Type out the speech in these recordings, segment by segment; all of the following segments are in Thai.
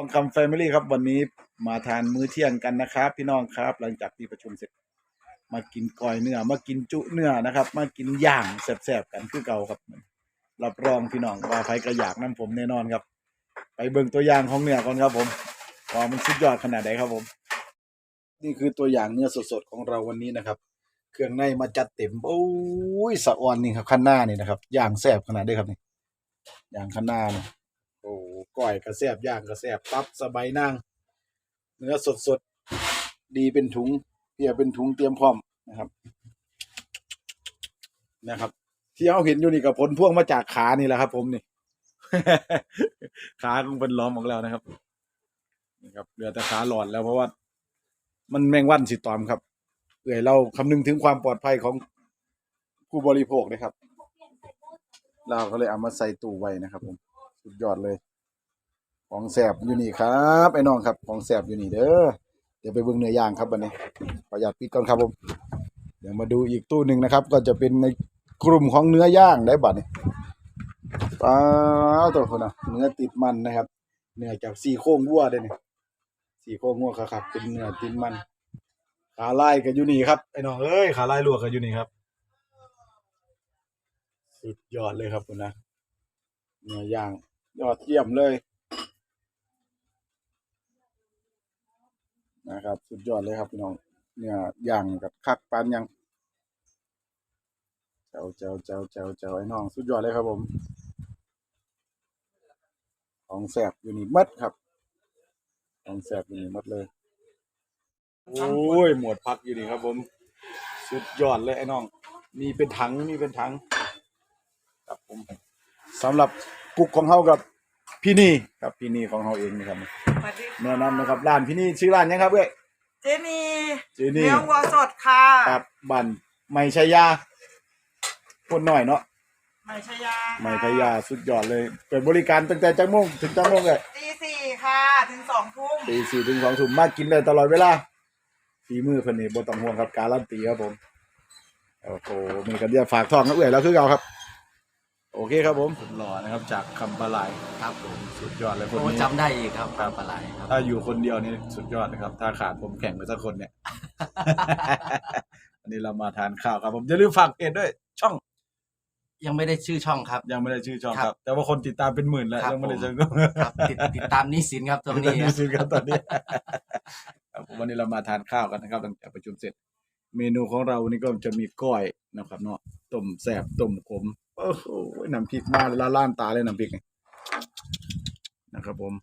องคำแฟมิลี่ครับ วันนี้มาทานมื้อเที่ยงกันนะครับ พี่น้องครับ หลังจากที่ประชุมเสร็จ มากินก้อยเนื้อ มากินจุเนื้อนะครับ มากินย่างแซ่บๆกันคือเก่าครับรับรองพี่น้องว่าไฟกระยากน้ำผมแน่นอนครับ ไปเบิ่งตัวอย่างของเนื้อก่อนครับผมว่ามันสุดยอดขนาดไหนครับผม นี่คือตัวอย่างเนื้อสดๆของเราวันนี้นะครับ เครื่องในมาจัดเต็มโอ้ยสะออนนี่ครับขั้นหน้านี่นะครับย่างแซ่บขนาดนี้ครับนี่ย่างขั้นหน้านี่โอ้ ก้อยกระแซบย่างกระแซบตั๊บสบายนั่งเนื้อสดๆดีเป็นถุงเพียเป็นถุงเตรียมพร้อมนะครับ นะครับ ที่เราเห็นอยู่นี่กับผลพ่วงมาจากขานี่แหละครับ ผมนี่ ขาคงเป็นล้อมออกแล้วนะครับนี่ครับเหลือแต่ขาหลอดแล้วเพราะว่า มันแมงวันสิตอมครับเอื่อยเราคำนึงถึงความปลอดภัยของผู้บริโภคนะครับเราก็เลยเอามาใส่ตู้ไว้นะครับ ผมสุดยอดเลย ของแสบอยู่นี่ครับไอ้น้องครับของแสบอยู่นี่เด้อเดี๋ยวไปเบิ่งเนื้อย่างครับวันนี้ขออนุญาตปิดก่อนครับผมเดี๋ยวมาดูอีกตู้หนึ่งนะครับ ก็จะเป็นในกลุ่มของเนื้อย่างได้บัดนี้ป้าตัวคนนะเนื้อติดมันนะครับ เนื้อจากซี่โครงวัวเด้นี่ซี่โครงวัวครับเป็นเนื้อติดมันขาไลายก็อยู่นี่ครับไอ้น้องเอ้ยขาไลายลวกก็อยู่นี่ครับ สุดยอดเลยครับคุณนะเนื้อย่างยอดเยี่ยมเลย นะครับ สุดยอดเลยครับพี่น้องเนื้อย่างกับคักปานยังเจ้าเจ้าเจ้าเจ้าเจ้าไอ้น้อง สุดยอดเลยครับผม ของแสบอยู่นี่มัดครับ ของแสบอยู่นี่มัดเลยโอ้ยหมวดพักอยู่นี่ครับผม สุดยอดเลยไอ้น้อง มีเป็นถังมีเป็นถัง ครับผมสำหรับกุกของเฮากับ พี่นี่ครับพี่นี่ของเฮาเองนะครับสวัสดีแนะนำนะครับร้านพี่นี่ชื่อร้านยังครับเอ้ย เจนีเจนี่ เนื้อวัวสดค่ะครับบันไม่ใช่ยาคนหน่อยเนาะไม่ใช่ยาไม่ใช่ยาสุดยอดเลยเปิดบริการตั้งแต่จังโมงถึงจังโมงเลยตีสี่ค่ะถึงสองทุ่มตีสี่ถึงสองทุ่มมากินได้ตลอดเวลาฝีมือเพิ่นนี่บ่ต้องห่วงครับการันตีครับผมโอ้โหมีกันเดียวฝากทองนะเอื้อยแล้วคือเก่าครับ โอเคครับผมผมหล่อนะครับจากคำปลาไหลครับผมสุดยอดเลยคนโอ้นี้จำได้อีกครับครับปลาไหลครับถ้าอยู่คนเดียวนี่สุดยอดนะครับ ถ้าขาดผมแข่งไปสักคนเนี่ย อันนี้เรามาทานข้าวครับผมอย่าลืมฝากเพจด้วย ช่องยังไม่ได้ชื่อช่องครับ ยังไม่ได้ชื่อช่องคครัรับ บ แต่ว่าคนติดตามเป็นหมื่นแล้วครับยังไม่ได้ผมเชิญครับติดติดตามหนี้สินครับตรงนี้นี่สิครับตอนนี้ครับผมวันนี้เรามาทานข้าวกันนะครับหลังจากประชุมเสร็จ เมนูของเราวันนี้ก็จะมีก้อยนะครับ เนาะต้มแซ่บต้มขม โอ้โหน้ำพริกมาละล้านตาเลยน้ำพริกนี่นะครับ ผม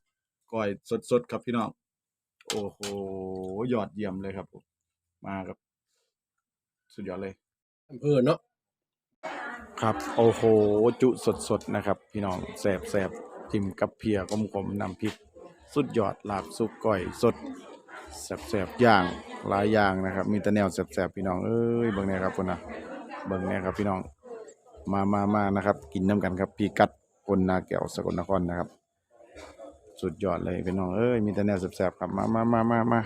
ก้อยสดๆครับพี่น้องโอ้โหยอดเยี่ยมเลยครับผมมากับ สุดยอดเลยอำเภอเนาะครับ โอ้โห จุสดๆนะครับ พี่น้องแสบแสบจิ้มกับเพียกลมๆน้ำพริก สุดยอดลาบสุกก้อยสดแสบๆย่างหลายอย่างนะครับ มีแต่แนวแสบๆพี่น้องเอ้ยเบิ่งแน่ครับคนนะเบิ่งแน่ครับพี่น้อง มามามานะครับ กินน้ำกันครับ พี่กัดคนนาแก้วสกลนครนะครับ สุดยอดเลยพี่น้องเอ้ยมีแต่แนวแสบๆครับมามามามามา